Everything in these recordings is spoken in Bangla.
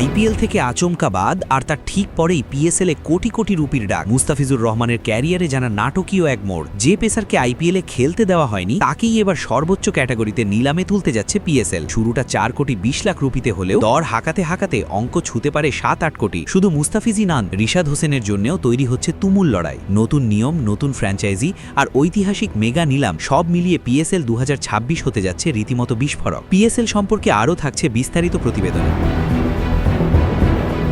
আইপিএল থেকে আচমকা বাদ আর তার ঠিক পরেই পিএসএলে কোটি কোটি রুপির ডাক। মুস্তাফিজুর রহমানের ক্যারিয়ারে জানা নাটকীয় এক মোড়। যে পেসারকে আইপিএলে খেলতে দেওয়া হয়নি, তাকেই এবার সর্বোচ্চ ক্যাটাগরিতে নিলামে তুলতে যাচ্ছে পিএসএল শুরুটা চার কোটি বিশ লাখ রুপিতে হলেও দর হাঁকাতে হাঁকাতে অঙ্ক ছুতে পারে সাত, আট কোটি। শুধু মুস্তাফিজই নান, রিশাদ হোসেনের জন্যও তৈরি হচ্ছে তুমুল লড়াই। নতুন নিয়ম, নতুন ফ্র্যাঞ্চাইজি আর ঐতিহাসিক মেগা নিলাম সব মিলিয়ে পিএসএল দু হাজার ছাব্বিশ হতে যাচ্ছে রীতিমতো বিস্ফোরক। পিএসএল সম্পর্কে আরও থাকছে বিস্তারিত প্রতিবেদনে।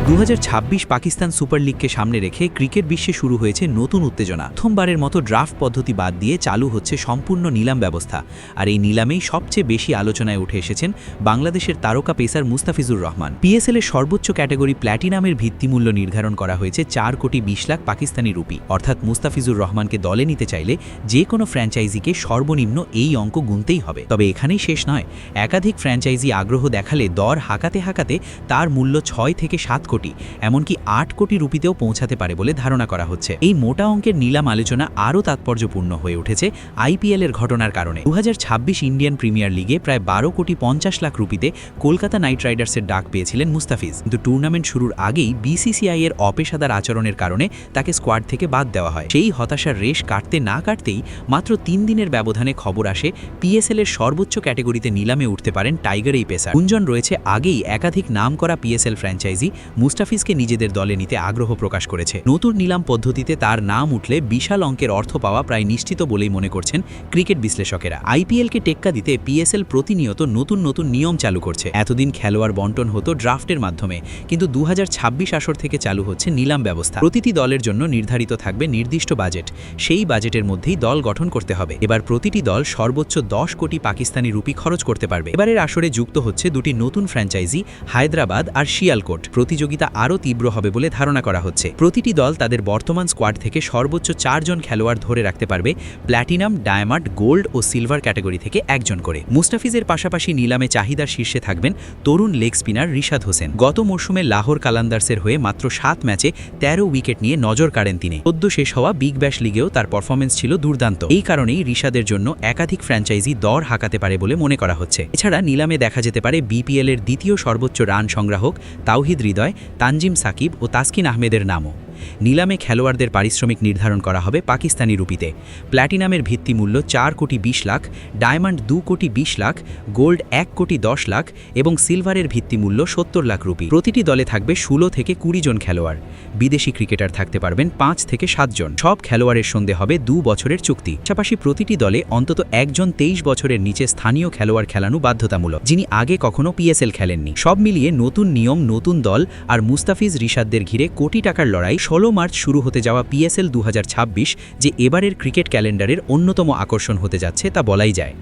দু হাজার ছাব্বিশ পাকিস্তান সুপার লিগকে সামনে রেখে ক্রিকেট বিশ্বে শুরু হয়েছে নতুন উত্তেজনা। প্রথমবারের মতো ড্রাফট পদ্ধতি বাদ দিয়ে চালু হচ্ছে সম্পূর্ণ নিলাম ব্যবস্থা। আর এই নিলামেই সবচেয়ে বেশি আলোচনায় উঠে এসেছেন বাংলাদেশের তারকা পেসার মুস্তাফিজুর রহমান। পিএসএল এর সর্বোচ্চ ক্যাটাগরি প্ল্যাটিনামের ভিত্তিমূল্য নির্ধারণ করা হয়েছে চার কোটি বিশ লাখ পাকিস্তানি রুপি। অর্থাৎ মুস্তাফিজুর রহমানকে দলে নিতে চাইলে যে কোনো ফ্র্যাঞ্চাইজিকে সর্বনিম্ন এই অঙ্ক গুনতেই হবে। তবে এখানেই শেষ নয়। একাধিক ফ্র্যাঞ্চাইজি আগ্রহ দেখালে দর হাঁকাতে হাঁকাতে তার মূল্য ছয় থেকে সাত কোটি এমনকি আট কোটি রুপিতেও পৌঁছাতে পারে বলে ধারণা করা হচ্ছে। এই মোটা অঙ্কের নিলাম আলোচনা আরও তাৎপর্যপূর্ণ হয়ে উঠেছে আইপিএল এর ঘটনার কারণে। দু ইন্ডিয়ান প্রিমিয়ার লিগে প্রায় বারো কোটি পঞ্চাশ লাখ রুপিতে কলকাতা নাইট রাইডার্সের ডাক পেয়েছিলেন মুস্তাফিজ। কিন্তু টুর্নামেন্ট শুরুর আগেই বিসিসিআই এর অপেশাদার আচরণের কারণে তাকে স্কোয়াড থেকে বাদ দেওয়া হয়। সেই হতাশার রেশ কাটতে না কাটতেই মাত্র তিন দিনের ব্যবধানে খবর আসে পিএসএল এর সর্বোচ্চ ক্যাটেগরিতে নিলামে উঠতে পারেন টাইগার এই পেসার। গুঞ্জন রয়েছে আগেই একাধিক নাম করা পিএসএল ফ্র্যাঞ্চাইজি মুস্তাফিজকে নিজেদের দলে নিতে আগ্রহ প্রকাশ করেছে। নতুন নিলাম পদ্ধতিতে তার নাম উঠলে বিশাল অঙ্কের অর্থ পাওয়া প্রায় নিশ্চিত বলেই মনে করছেন ক্রিকেট বিশ্লেষকেরা। আইপিএলকে টেক্কা দিতে পিএসএল প্রতিনিয়ত নতুন নতুন নিয়ম চালু করছে। এতদিন খেলোয়াড় বন্টন হতো ড্রাফটের মাধ্যমে, কিন্তু দু আসর থেকে চালু হচ্ছে নিলাম ব্যবস্থা। প্রতিটি দলের জন্য নির্ধারিত থাকবে নির্দিষ্ট বাজেট। সেই বাজেটের মধ্যেই দল গঠন করতে হবে। এবার প্রতিটি দল সর্বোচ্চ দশ কোটি পাকিস্তানি রুপি খরচ করতে পারবে। এবারের আসরে যুক্ত হচ্ছে দুটি নতুন ফ্র্যাঞ্চাইজি, হায়দ্রাবাদ আর শিয়ালকোট। প্রতিযোগিতা আরও তীব্র হবে বলে ধারণা করা হচ্ছে। প্রতিটি দল তাদের বর্তমান স্কোয়াড থেকে সর্বোচ্চ চারজন খেলোয়াড় ধরে রাখতে পারবে প্ল্যাটিনাম ডায়মন্ড গোল্ড ও সিলভার ক্যাটাগরি থেকে একজন করে। মুস্তাফিজের পাশাপাশি নিলামে চাহিদার শীর্ষে থাকবেন তরুণ লেগ স্পিনার রিশাদ হোসেন। গত মরশুমে লাহোর কালান্দার্সের হয়ে মাত্র সাত ম্যাচে ১৩ উইকেট নিয়ে নজর কাড়েন তিনি। সদ্য শেষ হওয়া বিগ ব্যাশ লিগেও তার পারফরমেন্স ছিল দুর্দান্ত। এই কারণেই রিশাদের জন্য একাধিক ফ্র্যাঞ্চাইজি দর হাঁকাতে পারে বলে মনে করা হচ্ছে। এছাড়া নিলামে দেখা যেতে পারে বিপিএলের দ্বিতীয় সর্বোচ্চ রান সংগ্রাহক তাওহিদ হৃদয় তানজিম সাকিব ও তাসকিন আহমেদের নামও। নিলামে খেলোয়াড়দের পারিশ্রমিক নির্ধারণ করা হবে পাকিস্তানি রুপিতে। প্ল্যাটিনামের ভিত্তিমূল্য চার কোটি বিশ লাখ, ডায়মন্ড দু কোটি বিশ লাখ, গোল্ড এক কোটি দশ লাখ এবং সিলভারের ভিত্তিমূল্য সত্তর লাখ রুপি। প্রতিটি দলে থাকবে ষোলো থেকে কুড়ি জন খেলোয়াড়। বিদেশি ক্রিকেটার থাকতে পারবেন পাঁচ থেকে সাতজন সব খেলোয়াড়ের সন্ধে হবে দু বছরের চুক্তি। পাশাপাশি প্রতিটি দলে অন্তত একজন তেইশ বছরের নিচে স্থানীয় খেলোয়াড় খেলানো বাধ্যতামূলক। যিনি আগে কখনো পিএসএল খেলেননি। সব মিলিয়ে নতুন নিয়ম, নতুন দল আর মুস্তাফিজ রিশাদদের ঘিরে কোটি টাকার লড়াই ষোলো মার্চ শুরু হতে যাওয়া পিএসএল দু হাজার ছাব্বিশ যে এবারের ক্রিকেট ক্যালেন্ডারের অন্যতম আকর্ষণ হতে যাচ্ছে তা বলাই যায়।